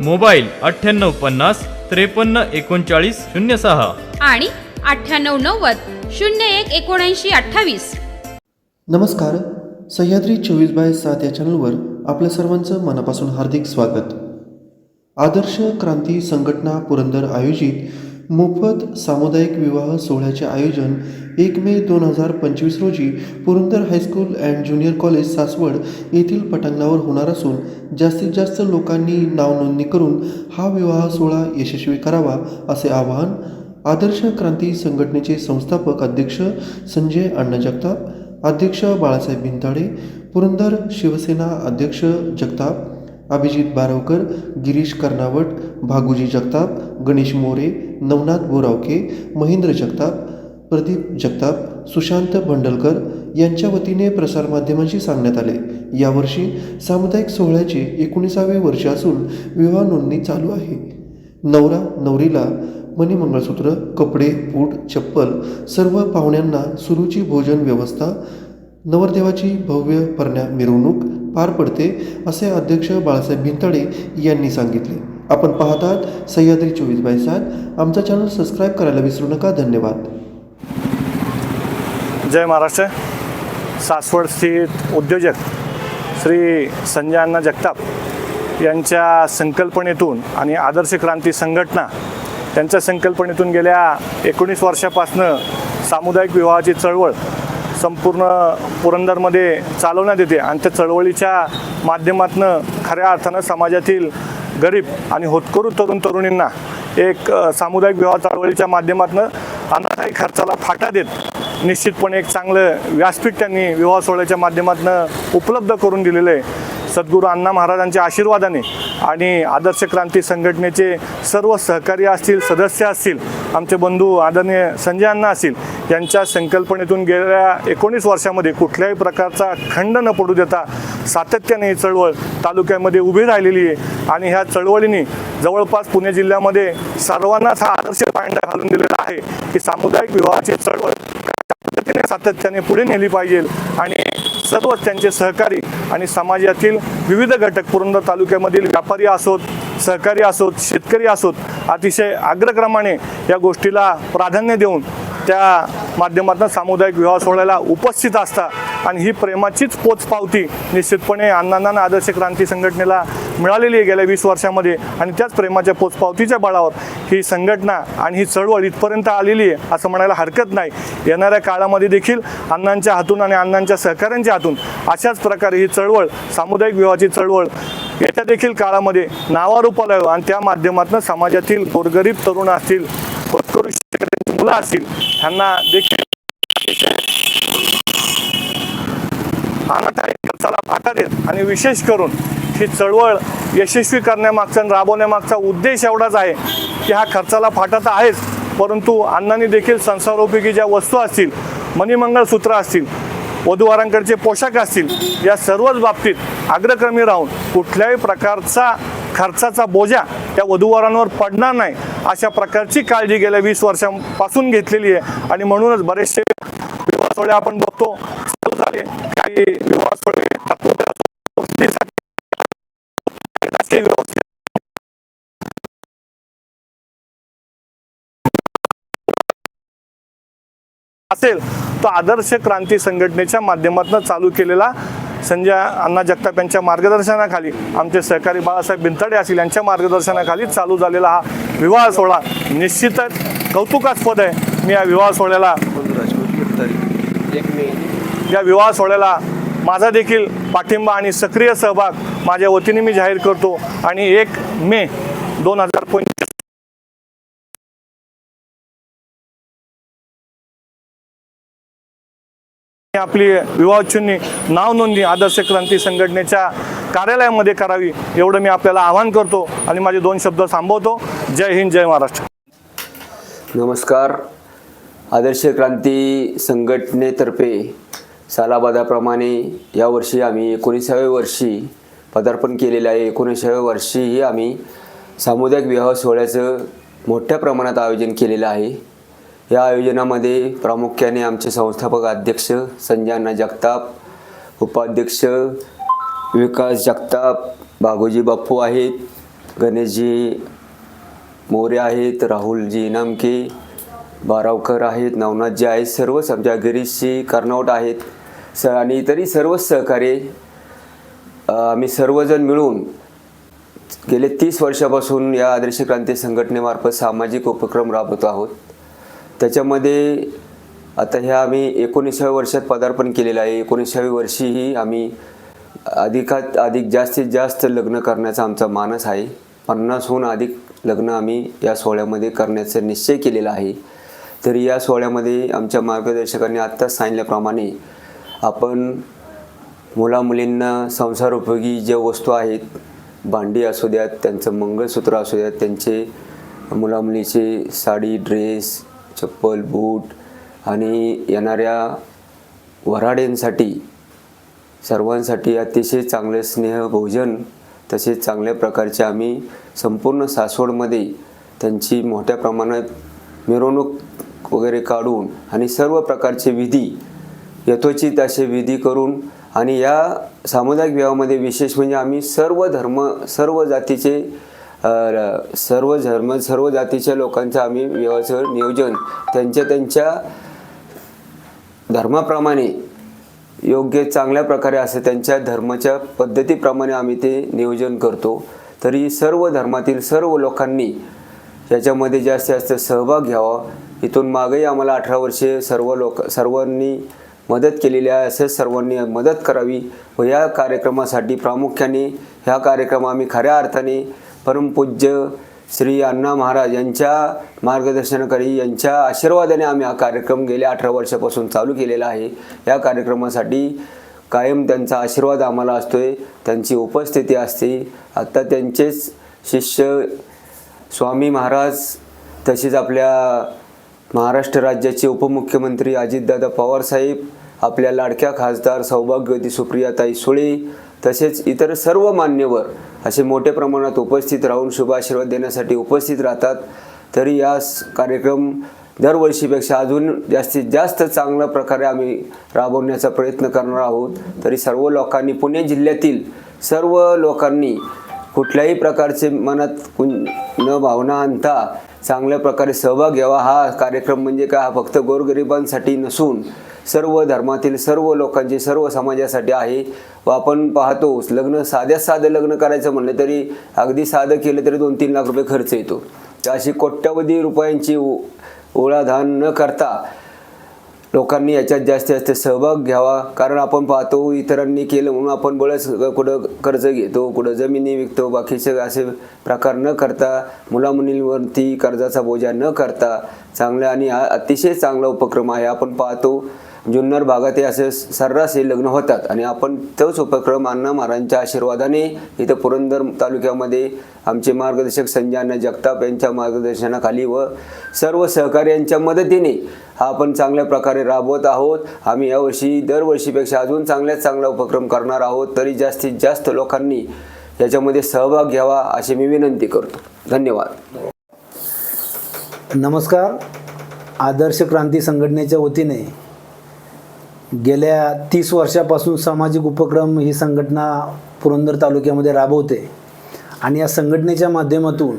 Mobile अठ्ठ्याण्णव पन्नास त्रेपन्न एकोणचाळीस शून्य सहा. आणि अठ्ठ्याण्णव नव्वद शून्य एक एकोणऐंशी अठ्ठावीस. नमस्कार. सह्याद्री चोवीस बाय सात या चॅनलवर आपल्या सर्वांचं मनापासून हार्दिक स्वागत. आदर्श क्रांती संघटना पुरंदर आयोजित मोफत सामुदायिक विवाह सोहळ्याचे आयोजन एक मे दोन हजार पंचवीस रोजी Purandar high school and junior college Saswad येथील पटांगणावर होणार असून जास्तीत जास्त लोकांनी नाव नोंदणी करून हा विवाह सोहळा यशस्वी करावा असे आवाहन आदर्श क्रांती संघटनेचे संस्थापक अध्यक्ष संजय अण्णा जगताप अध्यक्ष बाळासाहेब भिंताडे पुरंदर शिवसेना अध्यक्ष जगताप अभिजित बारवकर गिरीश कर्नावट भागुजी जगताप गणेश मोरे नवनाथ बोरावके महेंद्र जगताप प्रदीप जगताप सुशांत भंडलकर यांच्या वतीने प्रसारमाध्यमांशी सांगण्यात आले. यावर्षी सामुदायिक सोहळ्याचे एकोणीसावे वर्ष असून विवाह नोंदणी चालू आहे. नवरा नवरीला मणिमंगळसूत्र कपडे बूट चप्पल सर्व पाहुण्यांना सुरुची भोजन व्यवस्था नवरदेवाची भव्य परण्या मिरवणूक पार पडते असे अध्यक्ष बाळासाहेब भिंतडे यांनी सांगितले. आपण पाहतात सह्याद्री चोवीस बाय सात. आमचा चॅनल सबस्क्राईब करायला विसरू नका. धन्यवाद. जय महाराष्ट्र. सासवड स्थित उद्योजक श्री संजय अण्णा जगताप यांच्या संकल्पनेतून आणि आदर्श क्रांती संघटना त्यांच्या संकल्पनेतून गेल्या एकोणीस वर्षापासनं सामुदायिक विवाहाची चळवळ संपूर्ण पुरंदरमध्ये चालवण्यात येते आणि त्या चळवळीच्या माध्यमातून खऱ्या अर्थानं समाजातील गरीब आणि होतकरू तरुण तरुणींना एक सामुदायिक विवाह चळवळीच्या माध्यमातून अनाथाई खर्चाला फाटा देत निश्चितपणे एक चांगलं व्यासपीठ त्यांनी विवाह सोहळ्याच्या माध्यमातून उपलब्ध करून दिलेलं आहे. सद्गुरू अण्णा महाराजांच्या आशीर्वादाने आणि आदर्श क्रांती संघटनेचे सर्व सहकारी असतील सदस्य असतील आमचे बंधू आदरणीय संजय अण्णा असतील यांच्या संकल्पनेतून गेल्या एकोणीस वर्षामध्ये कुठल्याही प्रकारचा खंड न पडू देता सातत्याने ही चळवळ तालुक्यामध्ये उभी राहिलेली आहे. आणि ह्या चळवळीने जवळपास पुणे जिल्ह्यामध्ये सर्वांनाच हा आदर्श पायंडा घालून दिलेला आहे की सामुदायिक विवाहाची चळवळ सातत्याने पुढे नेली पाहिजे आणि सर्व त्यांचे सहकारी आणि समाजातील विविध घटक पुरंदर तालुक्यामधील व्यापारी असोत सहकारी असोत शेतकरी असोत अतिशय अग्रक्रमाने या गोष्टीला प्राधान्य देऊन त्या माध्यमातून सामुदायिक विवाह सोहळ्याला उपस्थित असता आणि ही प्रेमाचीच पोचपावती निश्चितपणे अण्णांना आदर्श क्रांती संघटनेला मिळालेली आहे गेल्या वीस वर्षामध्ये. आणि त्याच प्रेमाच्या पोचपावतीच्या बळावर ही संघटना आणि ही चळवळ इथपर्यंत आलेली आहे असं म्हणायला हरकत नाही. येणाऱ्या काळामध्ये देखील अण्णांच्या हातून आणि अण्णांच्या सहकाऱ्यांच्या हातून अशाच प्रकारे ही चळवळ सामुदायिक विवाहाची चळवळ याच्या देखील काळामध्ये नावारूपाला येऊ आणि त्या माध्यमातून समाजातील गोरगरीब तरुण असतील मुलं असतील ह्यांना देखील अनाठाई खर्चाला आणि विशेष करून ही चळवळ यशस्वी करण्यामागचा आणि राबवण्यामागचा उद्देश एवढाच आहे की हा खर्चाला फाटा तर आहेच. परंतु अण्णांनी देखील संसारोपयोगी ज्या वस्तू असतील मणिमंगळसूत्र असतील वधूवरांकडचे पोशाख असतील या सर्वच बाबतीत अग्रक्रमी राहून कुठल्याही प्रकारचा खर्चाचा बोजा त्या वधूवरांवर पडणार नाही अशा प्रकारची काळजी गेल्या वीस वर्षांपासून घेतलेली आहे. आणि म्हणूनच बरेचसे आपण बघतो झाले. काही असेल तो आदर्श क्रांती संघटनेच्या माध्यमातून चालू केलेला संजय अण्णा जगताप यांच्या मार्गदर्शनाखाली आमचे सहकारी बाळासाहेब बिंतडे असतील यांच्या मार्गदर्शनाखाली चालू झालेला हा विवाह सोहळा. निश्चितच कौतुकास्पद आहे. मी या विवाह सोहळ्याला या विवाह सोहळ्याला माझा देखील पाठिंबा आणि सक्रिय सहभाग माझ्या वतीने मी जाहीर करतो. आणि एक मे दोन हजार पंचवीस आपली विवाहोच्चुनी नाव नोंदणी आदर्श क्रांती संघटनेच्या कार्यालयामध्ये करावी एवढं मी आपल्याला आवाहन करतो आणि माझे दोन शब्द थांबवतो. जय हिंद जय महाराष्ट्र. नमस्कार. आदर्श क्रांती संघटनेतर्फे सालाबादाप्रमाणे यावर्षी आम्ही एकोणीसाव्या वर्षी पदार्पण केलेलं आहे. एकोणीसाव्या वर्षीही आम्ही सामुदायिक विवाह सोहळ्याचं मोठ्या प्रमाणात आयोजन केलेलं आहे. या आयोजनामध्ये प्रामुख्याने आमचे संस्थापक अध्यक्ष संजयना जगताप उपाध्यक्ष विकास जगताप भागोजी बाप्पू आहेत गणेशजी मोरे आहेत राहुलजी इनामके बारावकर आहेत नवनाथजी आहेत सर्वच आमच्या गिरीशजी कर्नावट आहेत. स आणि इतरही सर्वच सहकार्य आम्ही सर्वजण मिळून गेले तीस वर्षापासून या आदर्श क्रांती संघटनेमार्फत सामाजिक उपक्रम राबवत आहोत. त्याच्यामध्ये आता ह्या आम्ही एकोणीसाव्या वर्षात पदार्पण केलेलं आहे. एकोणीसाव्या वर्षीही आम्ही अधिकात अधिक जास्तीत जास्त लग्न करण्याचा आमचा मानस आहे. पन्नासहून अधिक लग्न आम्ही या सोहळ्यामध्ये करण्याचा निश्चय केलेला आहे. तरी या सोहळ्यामध्ये आमच्या मार्गदर्शकांनी आत्ताच सांगितल्याप्रमाणे आपण मुलामुलींना संसार उपयोगी ज्या वस्तू आहेत भांडी असू द्यात त्यांचं मंगळसूत्र असू द्यात त्यांचे मुलामुलीचे साडी ड्रेस चप्पल बूट आणि येणाऱ्या वऱ्हाडेंसाठी सर्वांसाठी अतिशय चांगले स्नेह भोजन तसेच चांगल्या प्रकारचे आम्ही संपूर्ण सासवडमध्ये त्यांची मोठ्या प्रमाणात मिरवणूक वगैरे काढून आणि सर्व प्रकारचे विधी यथोचित असे विधी करून आणि या सामुदायिक विवाहामध्ये विशेष म्हणजे आम्ही सर्व धर्म सर्व जातीचे सर्व धर्म सर्व जातीच्या लोकांचं आम्ही विवाहाचं नियोजन त्यांच्या त्यांच्या धर्माप्रमाणे योग्य चांगल्या प्रकारे असं त्यांच्या धर्माच्या पद्धतीप्रमाणे आम्ही ते नियोजन करतो. तरी सर्व धर्मातील सर्व लोकांनी याच्यामध्ये जास्तीत जास्त सहभाग घ्यावा. इथून मागेही आम्हाला अठरा वर्षे सर्व लोक सर्वांनी मदत केलेली आहे असे सर्वांनी मदत करावी व या कार्यक्रमासाठी प्रामुख्याने ह्या कार्यक्रम आम्ही खऱ्या अर्थाने परमपूज्य श्री अण्णा महाराज यांच्या मार्गदर्शनाखाली यांच्या आशीर्वादाने आम्ही हा कार्यक्रम गेल्या अठरा वर्षापासून चालू केलेला आहे. या कार्यक्रमासाठी कायम त्यांचा आशीर्वाद आम्हाला असतो आहे त्यांची उपस्थिती असते. आत्ता त्यांचेच शिष्य स्वामी महाराज तसेच आपल्या महाराष्ट्र राज्याचे उपमुख्यमंत्री अजितदादा पवारसाहेब आपल्या लाडक्या खासदार सौभाग्यवती सुप्रियाताई सुळे तसेच इतर सर्व मान्यवर असे मोठ्या प्रमाणात उपस्थित राहून शुभ आशीर्वाद देण्यासाठी उपस्थित राहतात. तरी या स- कार्यक्रम दरवर्षीपेक्षा अजून जास्तीत जास्त चांगल्या प्रकारे आम्ही राबवण्याचा प्रयत्न करणार आहोत. तरी सर्व लोकांनी पुणे जिल्ह्यातील सर्व लोकांनी कुठल्याही प्रकारचे मनात कुं न भावना आणता चांगल्या प्रकारे सहभाग घ्यावा. हा कार्यक्रम म्हणजे काय? हा फक्त गोरगरिबांसाठी नसून सर्व धर्मातील सर्व लोकांचे सर्व समाजासाठी आहे. व आपण पाहतो लग्न साध्यात साधं लग्न करायचं म्हणलं तरी अगदी साधं केलं तरी दोन तीन लाख रुपये खर्च येतो. तर अशी कोट्यवधी रुपयांची ओळाधान न करता लोकांनी याच्यात जास्तीत जास्त सहभाग घ्यावा. कारण आपण पाहतो इतरांनी केलं म्हणून आपण बळच कुठं कर्ज घेतो कुठं जमिनी विकतो. बाकीचे असे प्रकार न करता मुलामुलींवरती कर्जाचा बोजा न करता चांगला आणि अतिशय चांगला उपक्रम आहे. आपण पाहतो जुन्नर भागात हे असे सर्रास हे लग्न होतात. आणि आपण तोच उपक्रम अण्णा महाराजांच्या आशीर्वादाने इथं पुरंदर तालुक्यामध्ये आमचे मार्गदर्शक संजय अण्णा जगताप यांच्या मार्गदर्शनाखाली व सर्व सहकार्यांच्या मदतीने हा आपण चांगल्या प्रकारे राबवत आहोत. आम्ही यावर्षी दरवर्षीपेक्षा अजून चांगल्यात चांगला उपक्रम करणार आहोत. तरी जास्तीत जास्त लोकांनी याच्यामध्ये सहभाग घ्यावा अशी मी विनंती करतो. धन्यवाद. नमस्कार. आदर्श क्रांती संघटनेच्या वतीने गेल्या तीस वर्षापासून सामाजिक उपक्रम ही संघटना पुरंदर तालुक्यामध्ये राबवते. आणि या संघटनेच्या माध्यमातून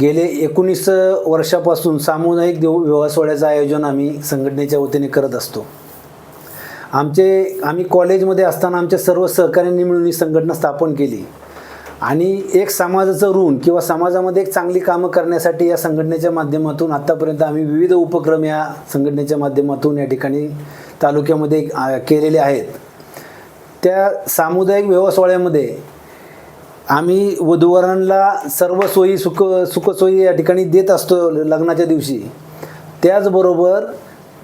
गेले एकोणीस वर्षापासून सामुदायिक देव विवाह सोहळ्याचं आयोजन आम्ही संघटनेच्या वतीने करत असतो. आमचे आम्ही कॉलेजमध्ये असताना आमच्या सर्व सहकाऱ्यांनी मिळून ही संघटना स्थापन केली. आणि एक समाजाचं ऋण किंवा समाजामध्ये एक चांगली कामं करण्यासाठी या संघटनेच्या माध्यमातून आत्तापर्यंत आम्ही विविध उपक्रम या संघटनेच्या माध्यमातून या ठिकाणी तालुक्यामध्ये केलेले आहेत. त्या सामुदायिक विवाह सोहळ्यामध्ये आम्ही वधूवरांना सर्व सोयी सुख सुखसोयी या ठिकाणी देत असतो लग्नाच्या दिवशी. त्याचबरोबर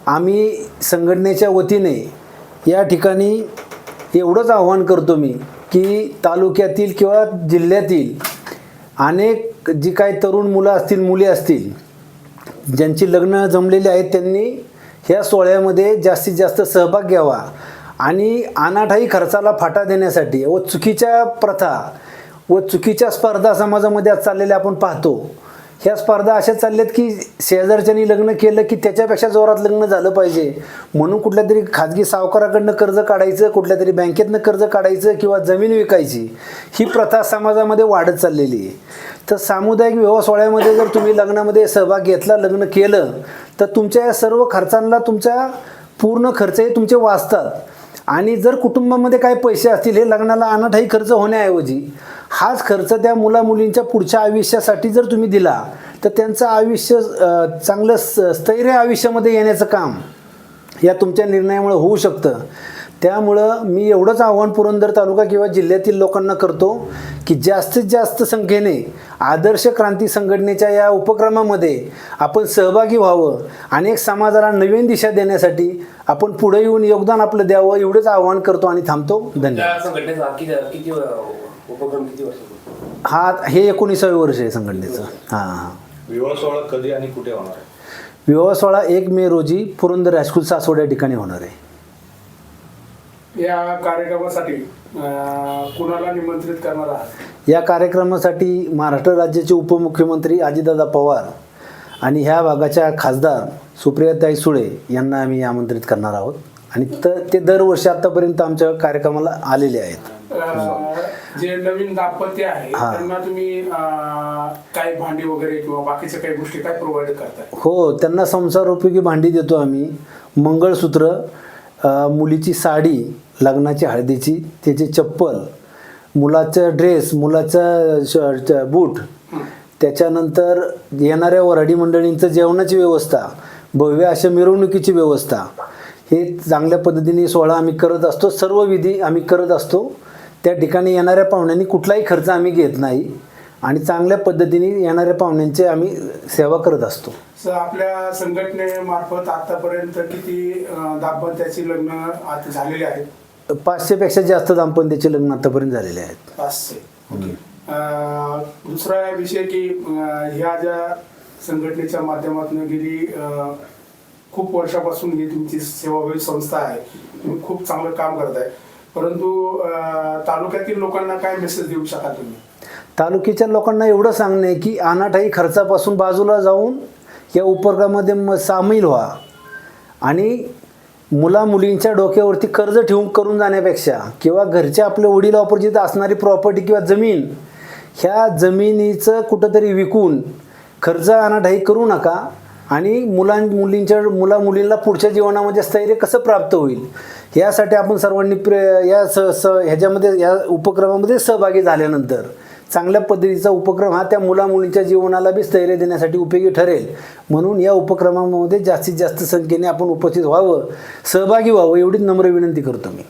आम्ही संघटनेच्या वतीने या ठिकाणी एवढंच आव्हान करतो मी की तालुक्यातील किंवा जिल्ह्यातील अनेक जी काही तरुण मुलं असतील मुली असतील ज्यांची लग्न जमलेली आहेत त्यांनी ह्या सोहळ्यामध्ये जास्तीत जास्त सहभाग घ्यावा आणि अनाठाई खर्चाला फाटा देण्यासाठी व चुकीच्या प्रथा व चुकीच्या स्पर्धा समाजामध्ये आज चाललेल्या आपण पाहतो. ह्या स्पर्धा अशा चालल्यात की शेजारच्यानी लग्न केलं की त्याच्यापेक्षा जोरात लग्न झालं पाहिजे. म्हणून कुठल्या तरी खाजगी सावकाराकडनं कर्ज काढायचं कुठल्या तरी बँकेतनं कर्ज काढायचं किंवा जमीन विकायची ही प्रथा समाजामध्ये वाढत चाललेली आहे. तर सामुदायिक विवाह सोहळ्यामध्ये जर तुम्ही लग्नामध्ये सहभाग घेतला लग्न केलं तर तुमच्या या सर्व खर्चांना तुमच्या पूर्ण खर्च हे तुमचे वाचतात. आणि जर कुटुंबामध्ये काही पैसे असतील हे लग्नाला अनाठाई खर्च होण्याऐवजी हाच खर्च त्या मुला मुलींच्या पुढच्या आयुष्यासाठी जर तुम्ही दिला तर त्यांचं आयुष्य चांगलं स- स्थैर्य आयुष्यामध्ये येण्याचं काम या तुमच्या निर्णयामुळे होऊ शकतं. त्यामुळं मी एवढंच आव्हान पुरंदर तालुका किंवा जिल्ह्यातील लोकांना करतो की जास्तीत जास्त संख्येने आदर्श क्रांती संघटनेच्या या उपक्रमामध्ये आपण सहभागी व्हावं आणि एक समाजाला नवीन दिशा देण्यासाठी आपण पुढे येऊन योगदान आपलं द्यावं एवढंच आव्हान करतो आणि थांबतो. धन्यवाद. त्या संघटनेचा किती किती उपक्रम किती वर्ष हा हे एकोणीसावे वर्ष आहे संघटनेचं. हां हां. विवाह सोहळा कधी आणि कुठे होणार आहे? विवाह सोहळा एक मे रोजी पुरंदर हायस्कूल सासवड या ठिकाणी होणार आहे. या कार्यक्रमासाठी कुणाला निमंत्रित करणार आहात? या कार्यक्रमासाठी महाराष्ट्र राज्याचे उपमुख्यमंत्री अजितदादा पवार आणि ह्या भागाच्या खासदार सुप्रियाताई सुळे यांना आम्ही आमंत्रित करणार आहोत. आणि तर ते दरवर्षी आतापर्यंत आमच्या कार्यक्रमाला आलेले आहेत. जे नवीन दाम्पत्य आहे हा. त्यांना तुम्ही भांडी वगैरे किंवा बाकीच्या काही गोष्टी काय प्रोव्हाइड करताय हो त्यांना संसारोपयोगी भांडी देतो आम्ही. मंगळसूत्र मुलीची साडी लग्नाची हळदीची त्याची चप्पल मुलाचं ड्रेस मुलाचा श- बूट त्याच्यानंतर येणाऱ्या वराडी मंडळींचं जेवणाची व्यवस्था भव्य अशा मिरवणुकीची व्यवस्था. हे चांगल्या पद्धतीने सोहळा आम्ही करत असतो. सर्व विधी आम्ही करत असतो. त्या ठिकाणी येणाऱ्या पाहुण्यांनी कुठलाही खर्च आम्ही घेत नाही. आणि चांगल्या पद्धतीने येणाऱ्या पाहुण्यांचे आम्ही सेवा करत असतो. सर आपल्या संघटनेमार्फत आतापर्यंत किती दाम्पत्याची लग्न आता झालेली आहेत? पाचशेपेक्षा जास्त दाम्पत्याचे लग्न आतापर्यंत झालेले आहेत. पाचशे. अं, दुसरा विषय की ह्या ज्या संघटनेच्या माध्यमातून गेली खूप वर्षापासून ही तुमची सेवाभावी संस्था आहे. तुम्ही खूप चांगलं काम करताय. परंतु अं, तालुक्यातील लोकांना काय मेसेज देऊ शकाल तुम्ही? तालुक्याच्या लोकांना एवढं सांगणे की अनाठाई खर्चापासून बाजूला जाऊन या उपक्रमामध्ये म सामील व्हा. आणि मुला मुलींच्या डोक्यावरती कर्ज ठेवून करून जाण्यापेक्षा किंवा घरच्या आपल्या वडील अपरिचित असणारी प्रॉपर्टी किंवा जमीन ह्या जमिनीचं कुठंतरी विकून खर्च अनाठाई करू नका आणि मुलां मुलींच्या मुला मुलींना पुढच्या जीवनामध्ये स्थैर्य कसं प्राप्त होईल यासाठी आपण सर्वांनी प्रे या स स ह्याच्यामध्ये या उपक्रमामध्ये सहभागी झाल्यानंतर चांगल्या पद्धतीचा उपक्रम हा त्या मुलामुलींच्या जीवनाला बी स्थैर्य देण्यासाठी उपयोगी ठरेल. म्हणून या उपक्रमामध्ये जास्तीत जास्त संख्येने आपण उपस्थित व्हावं सहभागी व्हावं एवढीच नम्र विनंती करतो मी.